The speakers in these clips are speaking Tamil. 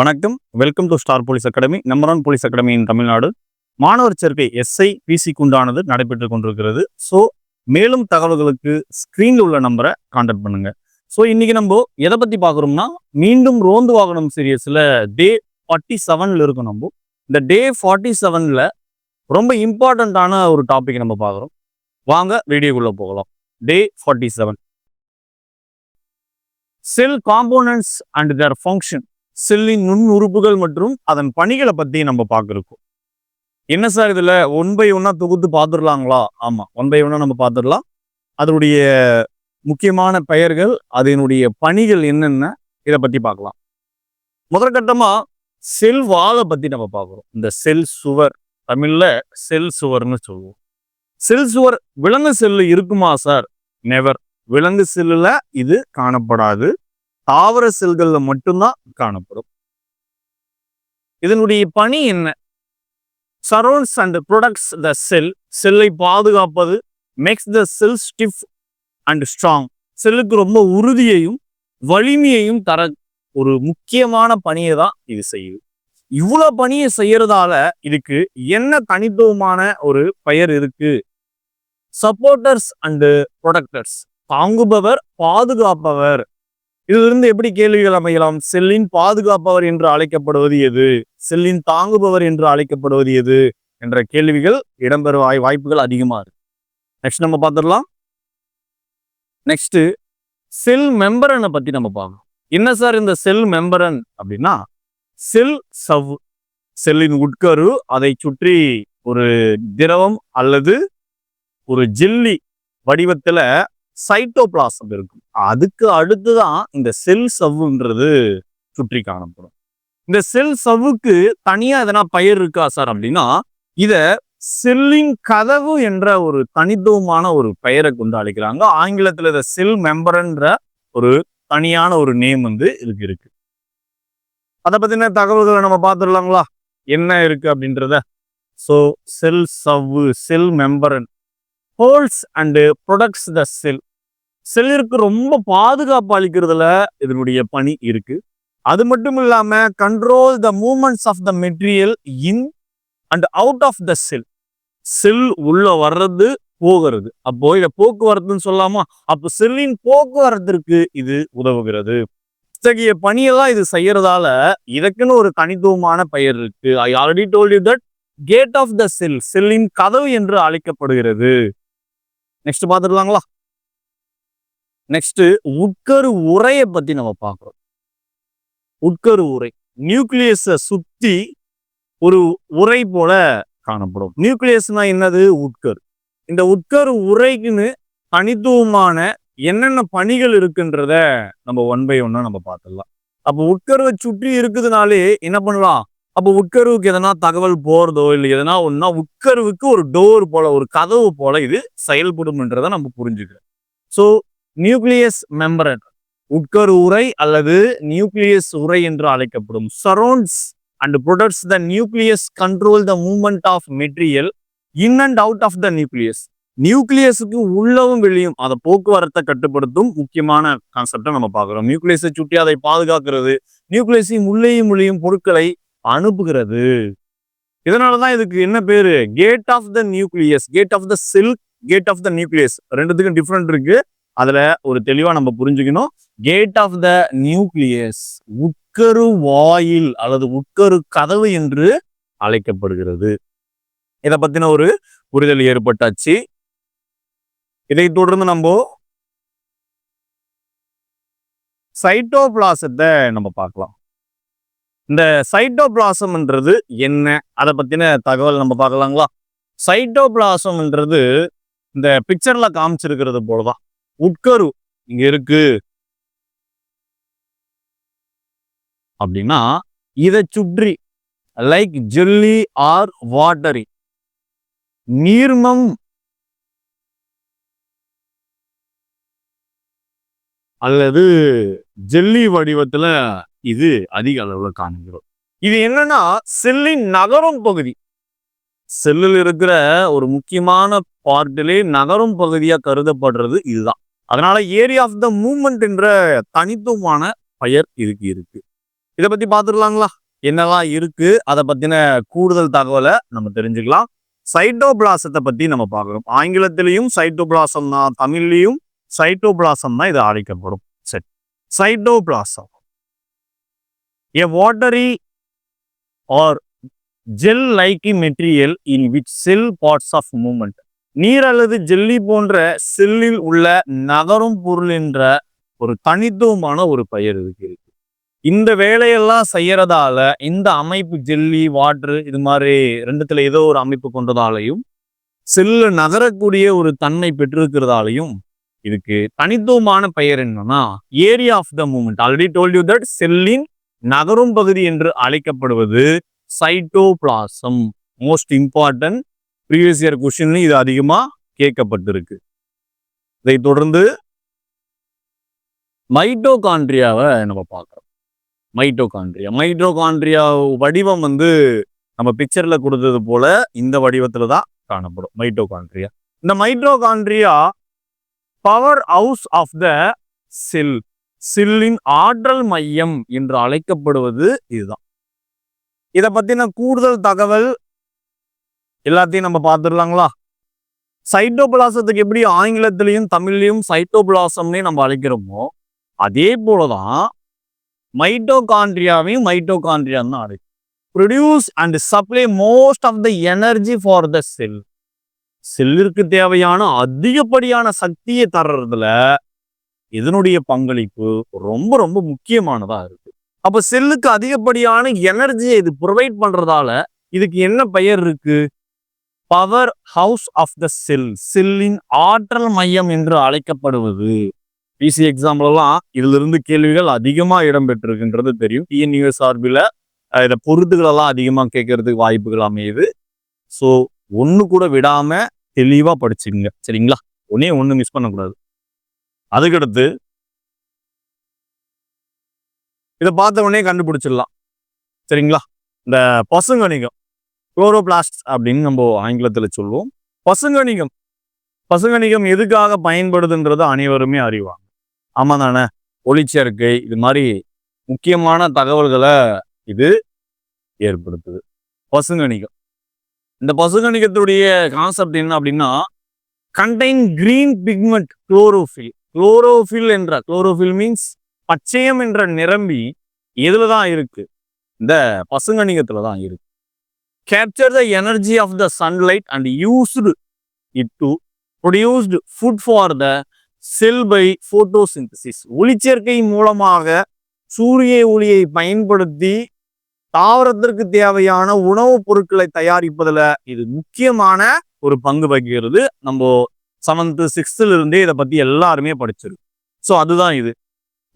வணக்கம். Welcome to Star Police Academy number one police academy in Tamil Nadu மாணவர் சேர்க்கை எஸ்ஐ பிசிக்கு உண்டானது நடைபெற்று கொண்டிருக்கிறது. ஸோ மேலும் தகவல்களுக்கு ஸ்க்ரீனில் உள்ள நம்பரை கான்டாக்ட் பண்ணுங்க. ஸோ இன்னைக்கு நம்ம எதை பற்றி பார்க்குறோம்னா மீண்டும் ரோந்து வாகனம் சீரியஸில் டே ஃபார்ட்டி செவனில் இருக்கும் நம்ம. இந்த டே ஃபார்ட்டி செவனில் ரொம்ப இம்பார்ட்டண்ட்டான ஒரு டாபிக் நம்ம பார்க்குறோம். வாங்க வீடியோக்குள்ளே போகலாம். Day forty seven cell components and their function செல்லின் நுண் உறுப்புகள் மற்றும் அதன் பணிகளை பத்தி நம்ம பார்க்கிருக்கோம் என்ன சார் இதுல? ஒன் பை ஒன்னா தொகுத்து பார்த்துடலாங்களா? ஆமா ஒன் பை ஒன்னா நம்ம பார்த்துடலாம். அதனுடைய முக்கியமான பெயர்கள் அதனுடைய பணிகள் என்னென்ன இதை பத்தி பார்க்கலாம். முதற்கட்டமா செல் வாலை பத்தி நம்ம பார்க்குறோம். இந்த செல் சுவர் தமிழ்ல செல் சுவர்னு சொல்லுவோம். செல் சுவர் விலங்கு செல்லு இருக்குமா சார்? நெவர் விலங்கு செல்லுல இது காணப்படாது. தாவர செல்கள்ல மட்டும்தான் காணப்படும். இதனுடைய பணி என்ன? Surrounds and protects the cell செல்லை பாதுகாப்பது makes the cell stiff and strong செல்லுக்கு ரொம்ப உறுதியையும் வலிமையையும் தர ஒரு முக்கியமான பணியை தான் இது செய்யுது. இவ்வளவு பணியை செய்யறதால இதுக்கு என்ன தனித்துவமான ஒரு பெயர் இருக்கு? சப்போர்ட்டர்ஸ் அண்டு ப்ரொடக்டர்ஸ் தாங்குபவர் பாதுகாப்பவர். இதிலிருந்து எப்படி கேள்விகள் அமையலாம்? செல்லின் பாதுகாப்பவர் என்று அழைக்கப்படுவது எது? செல்லின் தாங்குபவர் என்று அழைக்கப்படுவது எது? என்ற கேள்விகள் இடம்பெற வாய் வாய்ப்புகள் அதிகமா இருக்கு. நெக்ஸ்ட் நம்ம பார்த்துடலாம். நெக்ஸ்ட் செல் மெம்பரனை பத்தி நம்ம பார்க்கணும். என்ன சார் இந்த செல் மெம்பரன் அப்படின்னா செல் சவ் செல்லின் உட்கரு அதை சுற்றி ஒரு திரவம் அல்லது ஒரு ஜில்லி வடிவத்துல சைட்டோபிளாசம் இருக்கும். அதுக்கு அடுத்துதான் இந்த செல் சவ்வுன்றது சுற்றி காணப்படும். இந்த செல் சவ்வுக்கு தனியா எதனா பயிர் இருக்கா சார் அப்படின்னா இத செல்லின் கதவு என்ற ஒரு தனித்துவமான ஒரு பெயரை கொண்டு அழைக்கிறாங்க. ஆங்கிலத்துல இத செல் மெம்பர்ன்ற ஒரு தனியான ஒரு நேம் வந்து இதுக்கு இருக்கு. அதை பத்தின தகவல்களை நம்ம பார்த்துடலாங்களா? என்ன இருக்கு அப்படின்றத? ஸோ செல் சவ்வு cell membrane holds and protects the cell செல்லிற்கு ரொம்ப பாதுகாப்பு அளிக்கிறதுல இதனுடைய பணி இருக்கு. அது மட்டும் இல்லாம control the movements of the material in and out of the cell cell உள்ள வர்றது போகிறது. அப்போ இதை போக்குவரத்துன்னு சொல்லாமா? அப்போ செல்லின் போக்குவரத்திற்கு இது உதவுகிறது. இத்தகைய பணியெல்லாம் இது செய்யறதால இதற்குன்னு ஒரு தனித்துவமான பெயர் இருக்கு. I already told you that gate of the cell செல்லின் கதவு என்று அழைக்கப்படுகிறது. நெக்ஸ்ட் பார்த்துடலாங்களா நெக்ஸ்ட் உட்கரு உரையை பத்தி நம்ம பார்க்கிறோம். உட்கரு உரை நியூக்ளியஸை சுத்தி ஒரு உரை போல காணப்படும். நியூக்ளியஸ்னா என்னது? உட்கரு. இந்த உட்கரு உரைக்குன்னு தனித்துவமான என்னென்ன பணிகள் இருக்குன்றத நம்ம ஒன் பை ஒன்னா நம்ம பார்த்துடலாம். அப்போ உட்கருவை சுற்றி இருக்குதுனாலே என்ன பண்ணலாம்? அப்போ உட்கருவுக்கு எதனா தகவல் போறதோ இல்லை எதனா ஒன்னா உட்கருவுக்கு ஒரு டோர் போல ஒரு கதவு போல இது செயல்படும்ன்றதை நம்ம புரிஞ்சுக்கிறோம். ஸோ நியூக்ளியஸ் மெம்பரன் உட்கரு உரை அல்லது நியூக்ளியஸ் உரை என்று அழைக்கப்படும் surrounds and protects the nucleus control the movement of material in and out of the nucleus நியூக்ளியஸுக்கு உள்ளவும் வெளியும் அதை போக்குவரத்தை கட்டுப்படுத்தும் முக்கியமான கான்செப்டை நம்ம பார்க்குறோம். நியூக்ளியஸை சுற்றி அதை பாதுகாக்கிறது. நியூக்ளியஸையும் உள்ளேயும் உள்ளேயும் பொருட்களை அனுப்புகிறது. இதனால தான் இதுக்கு என்ன பேரு? Gate of the nucleus gate of the silk gate of the nucleus ரெண்டுத்துக்கும் டிஃப்ரெண்ட் இருக்கு. அதுல ஒரு தெளிவா நம்ம புரிஞ்சுக்கணும். கேட் ஆஃப் த நியூக்ளியஸ் உட்கரு வாயில் அல்லது உட்கரு கதவு என்று அழைக்கப்படுகிறது. இதை பத்தின ஒரு புரிதல் ஏற்பட்டாச்சு. இதை தொடர்ந்து நம்ம சைட்டோபிளாசத்தை நம்ம பார்க்கலாம். இந்த சைட்டோபிளாசம்ன்றது என்ன? அதை பத்தின தகவல் நம்ம பார்க்கலாங்களா? சைட்டோபிளாசம்ன்றது இந்த பிக்சர்ல காமிச்சிருக்கிறது போலதான். உட்கரு இங்க இருக்கு. அப்படின்னா இதை சுற்றி லைக் ஜெல்லி ஆர் வாட்டரி நீர்மம் அல்லது ஜெல்லி வடிவத்துல இது அதிக அளவில் காணுகிறோம் இது என்னன்னா செல்லின் நகரும் பகுதி. செல்லில் இருக்கிற ஒரு முக்கியமான பார்ட்டிலே நகரும் பகுதியா கருதப்படுறது இதுதான். அதனால ஏரியா ஆஃப் த மூமெண்ட் என்ற தனித்துவமான பெயர் இதுக்கு இருக்கு. இதை பத்தி பார்த்துடலாங்களா என்னெல்லாம் இருக்கு? அதை பத்தின கூடுதல் தகவலை நம்ம தெரிஞ்சுக்கலாம். சைட்டோபிளாசத்தை பத்தி நம்ம பார்க்கணும் ஆங்கிலத்திலையும் சைட்டோபிளாசம் தான் தமிழ்லையும் சைட்டோபிளாசம் தான் இது அழைக்கப்படும். சரி. Cytoplasm a watery or gel like material in which cell parts of movement நீர் அல்லது ஜெல்லி போன்ற செல்லில் உள்ள நகரும் பொருள் என்ற ஒரு தனித்துவமான ஒரு பெயர் இருக்கு. இந்த வேலையெல்லாம் செய்யறதால இந்த அமைப்பு ஜெல்லி வாட்ரு இது மாதிரி ரெண்டுத்துல ஏதோ ஒரு அமைப்பு கொண்டதாலையும் செல்லு நகரக்கூடிய ஒரு தன்மை பெற்றிருக்கிறதாலையும் இதுக்கு தனித்துவமான பெயர் என்னன்னா area of the movement already told you that செல்லின் நகரும் பகுதி என்று அழைக்கப்படுவது cytoplasm most important previous year question இது அதிகமா கேட்கப்பட்டிருக்கு. இதை தொடர்ந்து மைட்டோகான்ட்ரியாவை நம்ம பார்க்குறோம். மைட்டோகான்ட்ரியா மைட்டோகான்ட்ரியா வடிவம் வந்து நம்ம பிக்சர்ல கொடுத்தது போல இந்த வடிவத்துல தான் காணப்படும். மைட்டோகான்ட்ரியா இந்த mitochondria power house of the cell சில்லின் ஆற்றல் மையம் என்று அழைக்கப்படுவது இதுதான். இதை பற்றின கூடுதல் தகவல் எல்லாத்தையும் நம்ம பார்த்துடலாங்களா? சைட்டோபிளாசத்துக்கு எப்படி ஆங்கிலத்திலையும் தமிழ்லையும் சைட்டோபிளாசம்னே நம்ம அழைக்கிறோமோ அதே போலதான் மைட்டோகாண்ட்ரியாவையும் மைட்டோகான்ட்ரியான்னு தான் அழைக்கும் produce and supply most of the energy for the cell செல்லிற்கு தேவையான அதிகப்படியான சக்தியை தர்றதுல இதனுடைய பங்களிப்பு ரொம்ப ரொம்ப முக்கியமானதா இருக்கு. அப்ப செல்லுக்கு அதிகப்படியான எனர்ஜியை இது ப்ரொவைட் பண்றதால இதுக்கு என்ன பெயர் இருக்கு? Power house of the cell செல்லின் ஆற்றல் மையம் என்று அழைக்கப்படுவது. பிசி எக்ஸாம்பிள் எல்லாம் இதுல இருந்து கேள்விகள் அதிகமா இடம்பெற்றிருக்குன்றது தெரியும். டிஎன்யூஎஸ் சார்பில் இதை பொருத்துகள் எல்லாம் கேட்கறதுக்கு வாய்ப்புகள் அமையுது. ஸோ ஒண்ணு கூட விடாம தெளிவா படிச்சுங்க சரிங்களா? ஒன்னே ஒன்று மிஸ் பண்ணக்கூடாது. அதுக்கடுத்து இதை பார்த்த உடனே கண்டுபிடிச்சிடலாம். சரிங்களா? இந்த பசுங்கணிகம் குளோரோபிளாஸ்ட் அப்படின்னு நம்ம ஆங்கிலத்துல சொல்லுவோம். பசுங்கணிகம். பசுங்கணிகம் எதுக்காக பயன்படுதுன்றதை அனைவருமே அறிவாங்க. ஆமா தானே ஒளிச்சேர்க்கை இது மாதிரி முக்கியமான தகவல்களை இது ஏற்படுத்துது. பசுங்கணிகம். இந்த பசுங்கணிகத்துடைய கான்செப்ட் என்ன அப்படின்னா contain green pigment chlorophyll chlorophyll என்ற குளோரோஃபில் மீன்ஸ் பச்சையம் என்ற நிரம்பி எதில் தான் இருக்கு? இந்த பசுங்கணிகத்தில் தான் இருக்கு. Capture the energy of the sunlight and used it to produced food for the cell by photosynthesis ஒளிச்சேர்க்கை மூலமாக சூரிய ஒளியை பயன்படுத்தி தாவரத்திற்கு தேவையான உணவுப் பொருட்களை தயாரிப்பதுல இது முக்கியமான ஒரு பங்கு வகிக்கிறது. நம்ம செவன்த்து சிக்ஸ்த்துல இருந்தே இதை பத்தி எல்லாருமே படிச்சிருக்கு ஸோ அதுதான் இது.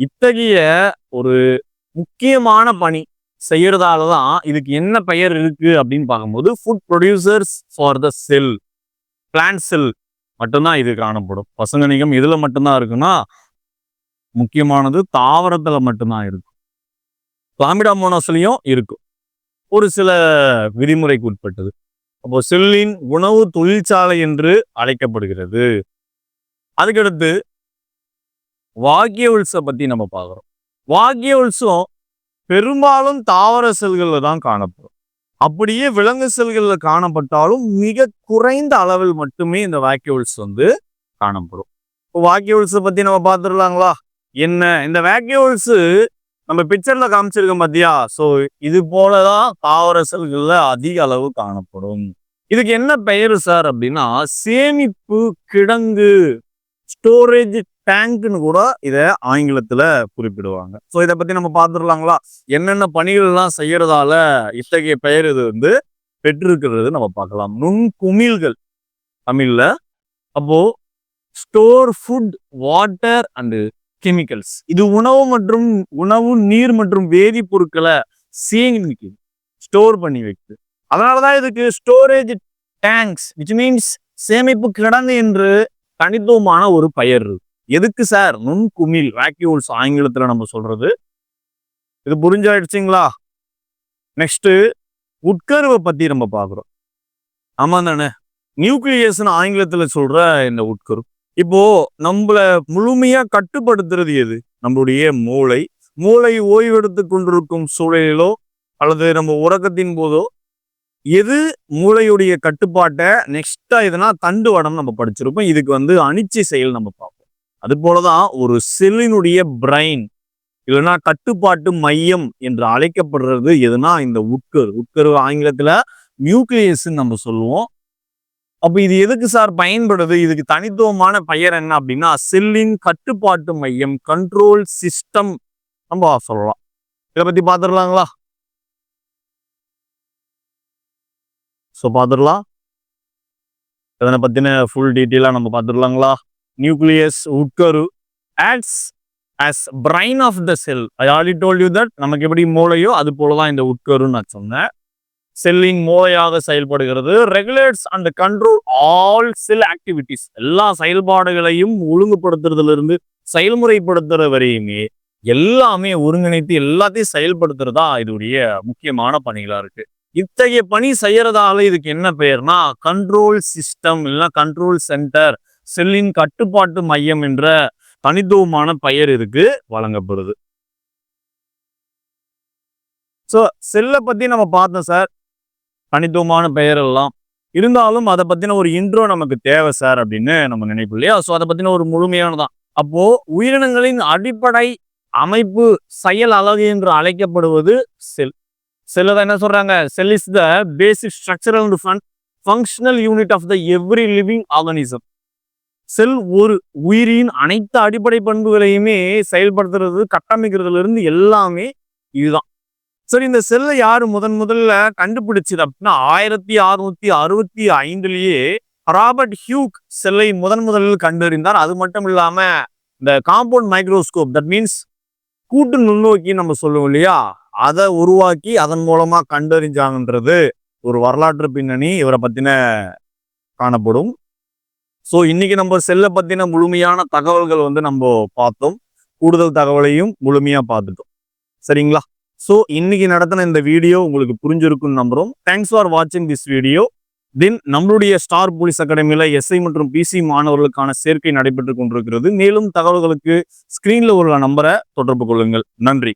இத்தகைய ஒரு முக்கியமான பணி செய்யறதால தான் இதுக்கு என்ன பெயர் இருக்கு அப்படின்னு பார்க்கும்போது food producers for the cell plant cell மட்டும்தான் இது காணப்படும். பசுங்கணிகம் இதுல மட்டும்தான் இருக்குன்னா முக்கியமானது தாவரத்துல மட்டும்தான் இருக்கும் பிளாமிடாமோனஸ்லயும் இருக்கும். ஒரு சில விதிமுறைக்கு உட்பட்டது. அப்போ செல்லின் உணவு தொழிற்சாலை என்று அழைக்கப்படுகிறது. அதுக்கடுத்து வாக்கியவுல்ஸை பத்தி நம்ம பார்க்குறோம். உல்சம் பெரும்பாலும் தாவர செல்களில் தான் காணப்படும். அப்படியே விலங்கு செல்களில் காணப்பட்டாலும் மிக குறைந்த அளவில் மட்டுமே இந்த வாக்கியவுல்ஸ் வந்து காணப்படும். இப்போ வாக்கியவுல்ஸை பத்தி நம்ம பார்த்துடலாங்களா? என்ன? இந்த வேக்யூல்ஸ் நம்ம பிக்சர்ல காமிச்சிருக்கோம் பாத்தியா? ஸோ இது போலதான் தாவரசல்கள்ல அதிக அளவு காணப்படும். இதுக்கு என்ன பெயர் சார் அப்படின்னா சேமிப்பு கிடங்கு ஸ்டோரேஜ் டேங்க்னு கூட இதை ஆங்கிலத்துல குறிப்பிடுவாங்க. ஸோ இதை பத்தி நம்ம பார்த்துடலாங்களா? என்னென்ன பணிகள்லாம் செய்யறதால இத்தகைய பெயர் இது வந்து பெற்றிருக்கிறது நம்ம பார்க்கலாம். நுண்குமிழ்கள் தமிழ்ல. அப்போ store food water and chemicals. இது உணவு மற்றும் உணவு நீர் மற்றும் வேதிப்பொருட்களை சேமிக்குது ஸ்டோர் பண்ணி வைக்குது. அதனாலதான் இதுக்கு ஸ்டோரேஜ் டேங்க்ஸ் விச் மீன்ஸ் சேமிப்பு கிடங்கு என்று தனித்துவமான ஒரு பெயர் இருக்கு. எதுக்கு சார்? நுண்குமிழ் வேக்யூல்ஸ் ஆங்கிலத்துல நம்ம சொல்றது. இது புரிஞ்சாயிடுச்சுங்களா? நெக்ஸ்ட் உட்கருவை பத்தி நம்ம பார்க்குறோம். ஆமா தானே? நியூக்ளியஸ்னு ஆங்கிலத்துல சொல்ற இந்த உட்கரு. இப்போ நம்மள முழுமையா கட்டுப்படுத்துறது எது? நம்மளுடைய மூளை. மூளை ஓய்வெடுத்து கொண்டிருக்கும் சூழலிலோ அல்லது நம்ம உறக்கத்தின் போதோ எது மூளையுடைய கட்டுப்பாட்டை நெக்ஸ்டா எதுனா தண்டு வடம் நம்ம படிச்சிருப்போம். இதுக்கு வந்து அணிச்சி செயல் நம்ம பார்ப்போம். அது போலதான் ஒரு செல்லினுடைய பிரைன் இல்லைன்னா கட்டுப்பாட்டு மையம் என்று அழைக்கப்படுறது எதுனா இந்த உட்கரு. உட்கரு ஆங்கிலத்துல நியூக்ளியஸ் நம்ம சொல்லுவோம். அப்போ இது எதுக்கு சார் பயன்படுது? இதுக்கு தனித்துவமான பெயர் என்ன அப்படின்னா செல்லின் கட்டுப்பாட்டு மையம் கண்ட்ரோல் சிஸ்டம் நம்ம சொல்லலாம். இதை பத்தி பாத்துடலாங்களா? ஸோ பார்த்துடலாம் இதனை பத்தின ஃபுல் டீட்டெயிலாக நம்ம பார்த்துடலாங்களா nucleus உட்கரு acts as brain of the cell I already told you that நமக்கு எப்படி மூளையோ அது போல தான் இந்த உட்கருன்னு நான் சொன்னேன். செல்லிங் மூளையாக செயல்படுகிறது. Regulates and control all cell activities எல்லா செயல்பாடுகளையும் ஒழுங்குபடுத்துறதுல இருந்து செயல்முறைப்படுத்துற வரையுமே எல்லாமே ஒருங்கிணைத்து எல்லாத்தையும் செயல்படுத்துறதா இதோடைய முக்கியமான பணிகளா இருக்கு. இத்தகைய பணி செய்யறதால இதுக்கு என்ன பெயர்னா கண்ட்ரோல் சிஸ்டம் இல்லைன்னா கண்ட்ரோல் சென்டர் செல்லின் கட்டுப்பாட்டு மையம் என்ற தனித்துவமான பெயர் இதுக்கு வழங்கப்படுது. ஸோ செல்லை பத்தி நம்ம பார்த்தோம் சார் தனித்துவமான பெயரெல்லாம். இருந்தாலும் அதை பற்றின ஒரு இன்ட்ரோ நமக்கு தேவை சார் அப்படின்னு நம்ம நினைப்போம் இல்லையா? ஸோ அதை பற்றின ஒரு முழுமையானதான். அப்போது உயிரினங்களின் அடிப்படை அமைப்பு செயல் அலகு என்று அழைக்கப்படுவது செல். செல்ல தான் என்ன சொல்கிறாங்க cell is the basic structural and functional unit of the every living organism cell ஒரு உயிரின் அனைத்து அடிப்படை பண்புகளையுமே செயல்படுத்துறது கட்டமைக்கிறதுல இருந்து எல்லாமே இதுதான். சரி இந்த செல்லை யாரு முதன் முதல்ல கண்டுபிடிச்சது அப்படின்னா ஆயிரத்தி அறுநூத்தி அறுபத்தி ஐந்துலயே ராபர்ட் ஹியூக் செல்லை முதன் முதலில் கண்டறிந்தார். அது மட்டும் இல்லாம இந்த காம்பவுண்ட் மைக்ரோஸ்கோப் தட் மீன்ஸ் கூட்டு நுண்ணோக்கி நம்ம சொல்லுவோம் இல்லையா? அதை உருவாக்கி அதன் மூலமா கண்டறிஞ்சாங்கன்றது ஒரு வரலாற்று பின்னணி. இவரை பத்தின காணப்படும். ஸோ இன்னைக்கு நம்ம செல்லை பத்தின முழுமையான தகவல்கள் வந்து நம்ம பார்த்தோம். கூடுதல் தகவலையும் முழுமையா பார்த்துட்டோம். சரிங்களா? ஸோ இன்னைக்கு நடத்தின இந்த வீடியோ உங்களுக்கு புரிஞ்சிருக்கும்னு நம்புகிறோம் தேங்க்ஸ் ஃபார் வாட்சிங் திஸ் வீடியோ தென் நம்மளுடைய ஸ்டார் போலீஸ் அகாடமியில எஸ்ஐ மற்றும் பிசி மாணவர்களுக்கான சேர்க்கை நடைபெற்று கொண்டிருக்கிறது. மேலும் தகவல்களுக்கு ஸ்க்ரீனில் உள்ள நம்பரை தொடர்பு கொள்ளுங்கள். நன்றி.